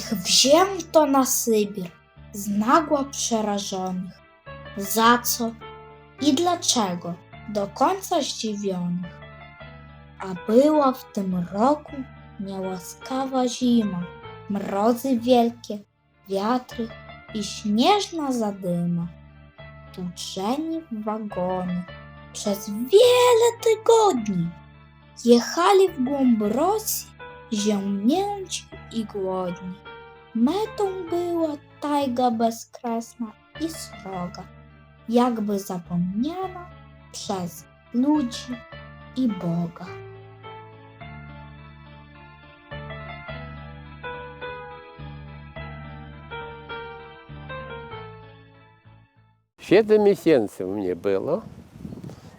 Ich wzięto na Sybir z nagła przerażonych. Za co i dlaczego do końca zdziwionych. A była w tym roku niełaskawa zima, mrozy wielkie, wiatry i śnieżna zadyma. Tłuczeni w wagony przez wiele tygodni jechali w głąb Rosji ziemnięci i głodni. Metą była tajga bezkresna i sroga, jakby zapomniana przez ludzi i Boga. Siedem miesięcy mnie było.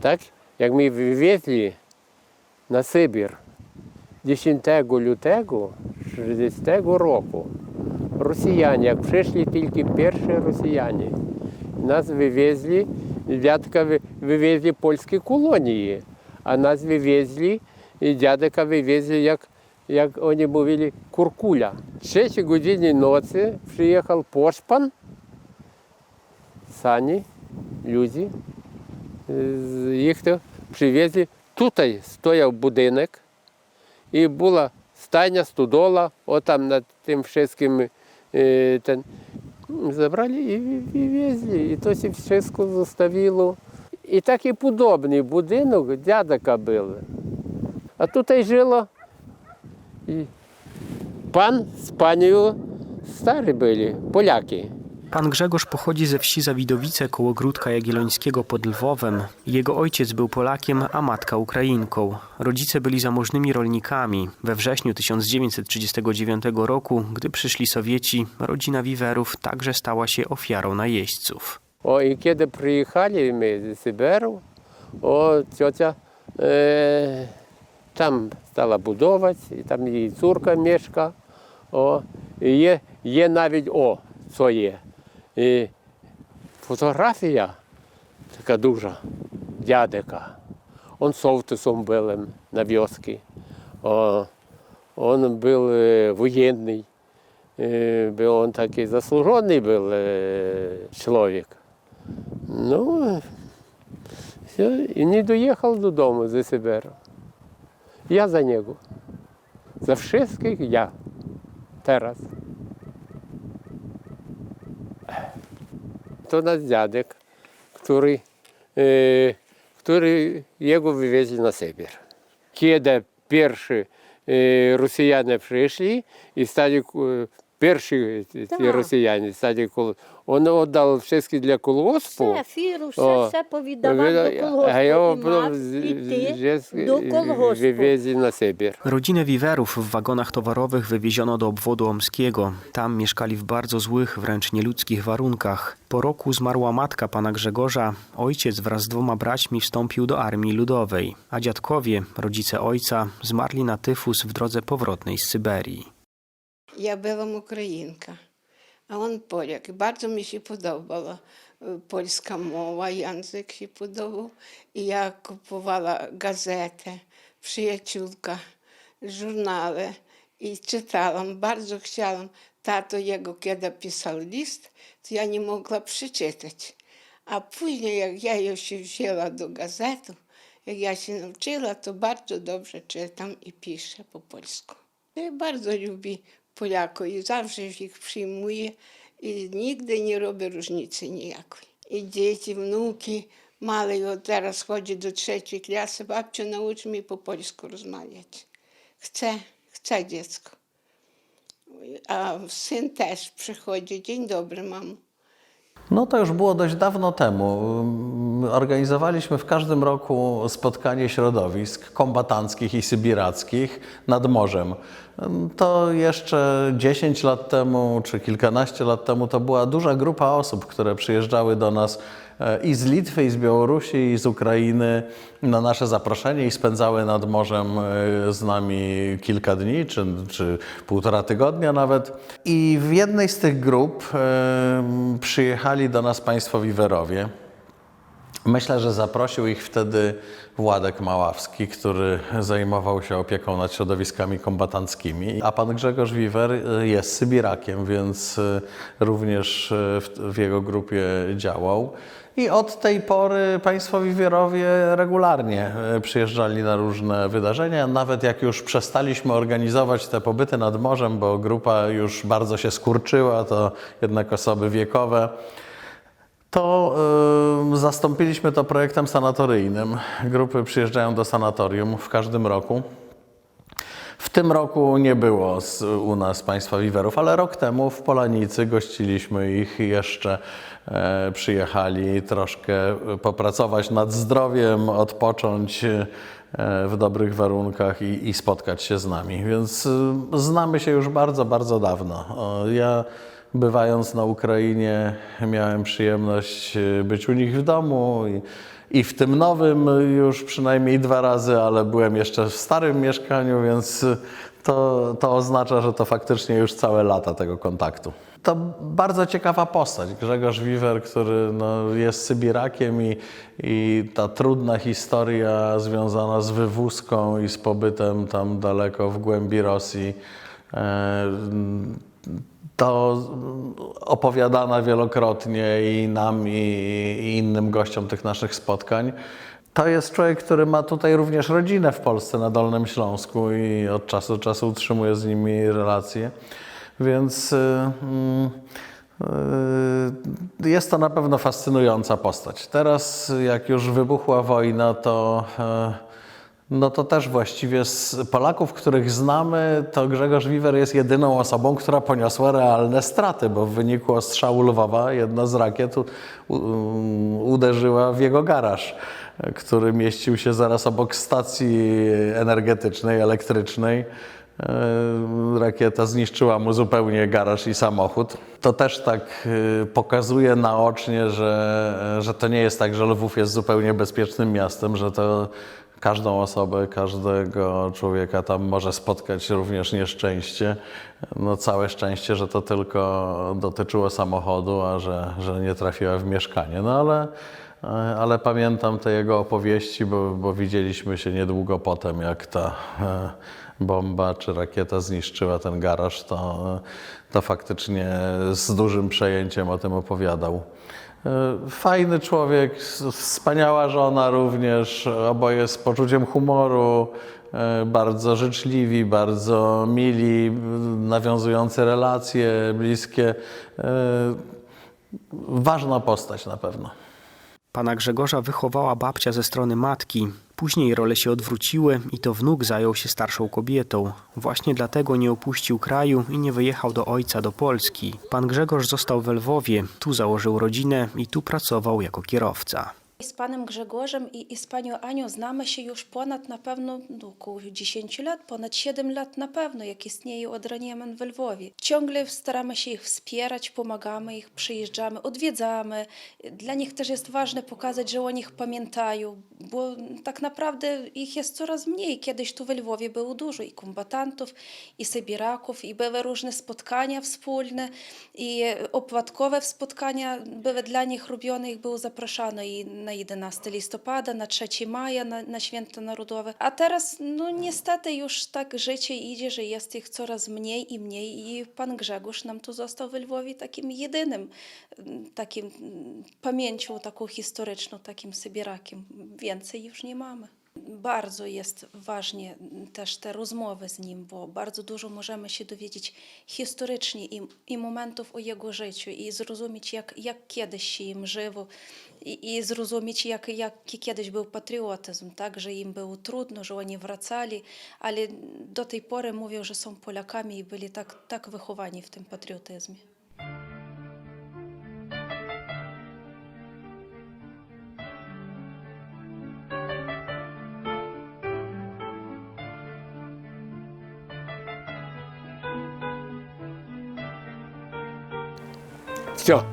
Tak, jak my wywieźli na Sybir 10 lutego 60 roku росіяни. Як прийшли тільки перші росіяни. Нас вивезли, дядка вивезли польські колонії, а нас вивезли, і дядка вивезли, як як вони говорили, куркуля. В 6 годині ночі приїхав пошпан, сані, люди. Їх привезли. Тут стояв будинок і була стайня студола, отам над тим всім е, ten, забрали і, і везли. І то сільчиску заставило. І так І подобний будинок дядека був. А тут і жило і пан з панею старі були, поляки. Pan Grzegorz pochodzi ze wsi Zawidowice koło Gródka Jagiellońskiego pod Lwowem. Jego ojciec był Polakiem, a matka Ukrainką. Rodzice byli zamożnymi rolnikami. We wrześniu 1939 roku, gdy przyszli Sowieci, rodzina Wiwerów także stała się ofiarą najeźdźców. O i kiedy przyjechali my z Syberu, o ciocia e, tam stała budować, i tam jej córka mieszka, o, i je, je nawet o swoje. І фотографія така дуже дядека. Он совтисом був на вьоскі. Он був е, воєнний. Е, бо Он такий заслужений був е, чоловік. Ну, все, і не доїхав додому зі Сибиру. Я за нього. За всіх я. Teraz. To nasz dziadek, który, e, który jego wywieźli na Sybir. Kiedy pierwsi e, Rosjanie przyszli i stali, e, pierwsi ці Так. Rosjanie stali, кол- он oddał wszystkie dla kolgospu. Все, фіру, все, О, все повідавав Ви- до колгоспу. А його і потім мав з- іти з- до колгоспу. wywieźli na Sybir. Rodzinę Wiwerów w wagonach towarowych wywieziono do obwodu omskiego. Tam mieszkali w bardzo złych, wręcz nieludzkich warunkach. Po roku zmarła matka pana Grzegorza. Ojciec wraz z dwoma braćmi wstąpił do armii ludowej, a dziadkowie, rodzice ojca, zmarli na tyfus w drodze powrotnej z Syberii. Я була українка, а він поляк. І bardzo mi się podobала е, польська мова, язик się podobał. І я купувала газети, przyjaciółka, żurnały i czytałam. Bardzo chciałam. Tato jego, kiedy pisał list, to ja nie mogła przeczytać. A później, jak ja już się wzięła do gazetu, jak ja się nauczyła, to bardzo dobrze czytam i piszę po polsku. Ja bardzo lubię Polaków i zawsze ich przyjmuję i nigdy nie robię różnicy ніякої. І діти, внуки, мали от зараз ходять до третьої класи, бабцю nauczy mnie po polsku rozmawiać. Chce, chce dziecko. A syn też przychodzi. Dzień dobry, mamo. No to już było dość dawno temu. Organizowaliśmy w każdym roku spotkanie środowisk kombatanckich i sybirackich nad morzem. To jeszcze 10 lat temu czy kilkanaście lat temu to była duża grupa osób, które przyjeżdżały do nas i z Litwy, i z Białorusi, i z Ukrainy na nasze zaproszenie i spędzały nad morzem e, z nami kilka dni, czy, czy półtora tygodnia nawet. I w jednej z tych grup e, przyjechali do nas państwo Wiwerowie. Myślę, że zaprosił ich wtedy Władek Maławski, który zajmował się opieką nad środowiskami kombatanckimi, a pan Grzegorz Wiwer y, jest Sybirakiem, więc również w jego grupie działał. I od tej pory państwo Wiwierowie regularnie y, przyjeżdżali na różne wydarzenia. Nawet jak już przestaliśmy organizować te pobyty nad morzem, bo grupa już bardzo się skurczyła, to jednak osoby wiekowe, to y, zastąpiliśmy to projektem sanatoryjnym. Grupy przyjeżdżają do sanatorium w każdym roku. W tym roku nie było z, u nas państwa wiwerów, ale rok temu w Polanicy gościliśmy ich jeszcze e, przyjechali troszkę popracować nad zdrowiem, odpocząć e, w dobrych warunkach i, i spotkać się z nami. Więc y, znamy się już bardzo, bardzo dawno. Ja bywając na Ukrainie miałem przyjemność być u nich w domu i, i w tym nowym już przynajmniej dwa razy, ale byłem jeszcze w starym mieszkaniu, więc to, to oznacza, że to faktycznie już całe lata tego kontaktu. To bardzo ciekawa postać. Grzegorz Wiwer, który no, jest Sybirakiem i, i ta trudna historia związana z wywózką i z pobytem tam daleko w głębi Rosji. E, to opowiadana wielokrotnie i nam, i, i innym gościom tych naszych spotkań. To jest człowiek, który ma tutaj również rodzinę w Polsce, na Dolnym Śląsku i od czasu do czasu utrzymuje z nimi relacje. Więc y, y, jest to na pewno fascynująca postać. Teraz, jak już wybuchła wojna, to y, no to też właściwie z Polaków, których znamy, to Grzegorz Wiwer jest jedyną osobą, która poniosła realne straty, bo w wyniku ostrzału Lwowa jedna z rakiet u, u, uderzyła w jego garaż, który mieścił się zaraz obok stacji energetycznej, elektrycznej. E, Rakieta zniszczyła mu zupełnie garaż i samochód. To też tak y, pokazuje naocznie, że, że to nie jest tak, że Lwów jest zupełnie bezpiecznym miastem, że to każdą osobę, każdego człowieka tam może spotkać również nieszczęście. No całe szczęście, że to tylko dotyczyło samochodu, a że, że nie trafiła w mieszkanie. No ale, ale pamiętam te jego opowieści, bo, bo widzieliśmy się niedługo potem, jak ta e, bomba czy rakieta zniszczyła ten garaż, to, to faktycznie z dużym przejęciem o tym opowiadał. E, Fajny człowiek, wspaniała żona również, oboje z poczuciem humoru, e, bardzo życzliwi, bardzo mili, m, nawiązujące relacje bliskie. E, Ważna postać na pewno. Pana Grzegorza wychowała babcia ze strony matki. Później role się odwróciły i to wnuk zajął się starszą kobietą. Właśnie dlatego nie opuścił kraju i nie wyjechał do ojca do Polski. Pan Grzegorz został we Lwowie, tu założył rodzinę i tu pracował jako kierowca. Z panem Grzegorzem i, i z panią Anią znamy się już ponad na pewno no, około 10 lat, ponad 7 lat na pewno, jak istnieje od Raniemen w Lwowie. Ciągle staramy się ich wspierać, pomagamy ich, przyjeżdżamy, odwiedzamy. Dla nich też jest ważne pokazać, że o nich pamiętają, bo tak naprawdę ich jest coraz mniej. Kiedyś tu w Lwowie było dużo i kombatantów, i Sybiraków, i były różne spotkania wspólne, i opłatkowe spotkania były dla nich robione, ich było zapraszano i na 11 listopada, na 3 maja, na, na święto narodowe. A teraz, no niestety już tak życie idzie, że jest ich coraz mniej i mniej i pan Grzegorz nam tu został w Lwowie takim jedynym, takim mm, pamięcią taką historyczną, takim Sybirakiem. Więcej już nie mamy. Bardzo jest ważnie też te rozmowy z nim, bo bardzo dużo możemy się dowiedzieć historycznie i, i momentów o jego życiu i zrozumieć, jak, jak kiedyś się im żyło i, i zrozumieć, jak, jaki kiedyś był patriotyzm, tak, że im było trudno, że oni wracali, ale do tej pory mówią, że są Polakami i byli tak, tak wychowani w tym patriotyzmie. Все.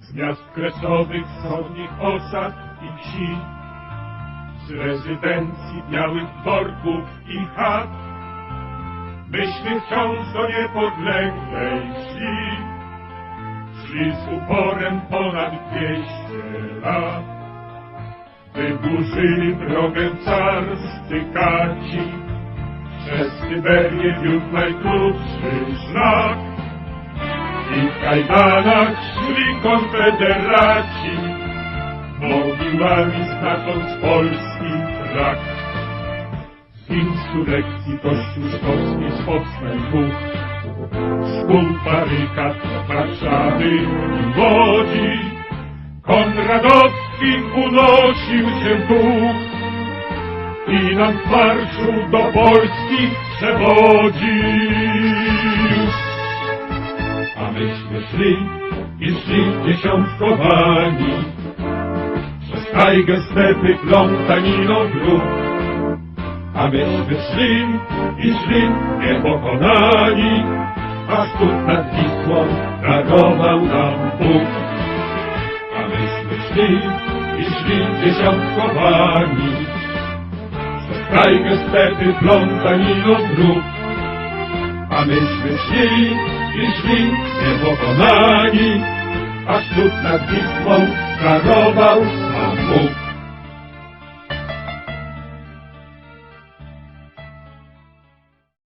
z miast kresowych, wschodnich osad i wsi, z rezydencji białych dworków i chat. Myśmy wciąż do niepodległej wsi, szli z uporem ponad dwieście lat. Wyburzyli drogę carscy kaci, przez Syberię wiódł najkrótszy szlak. I w kajdanach szli konfederaci, mogiłami znacząc polski trak. Z insurrekcji Kościół Szkocki z podstępów, szkół barykad Warszawy i Łodzi, unosił się dół i nam w marszu do Polski przewodził. A myśmy szli i szli dziesiątkowani przez tajgę, stepy, plątaniną dróg. A myśmy szli i szli niepokonani, aż tu nad Wisłą darował nam Bóg. A myśmy szli i szli dziesiątkowani przez tajgę, stepy, plątaniną dróg. A myśmy szli i szli niepokonani, aż lud nad Wisłą darował nam Bóg.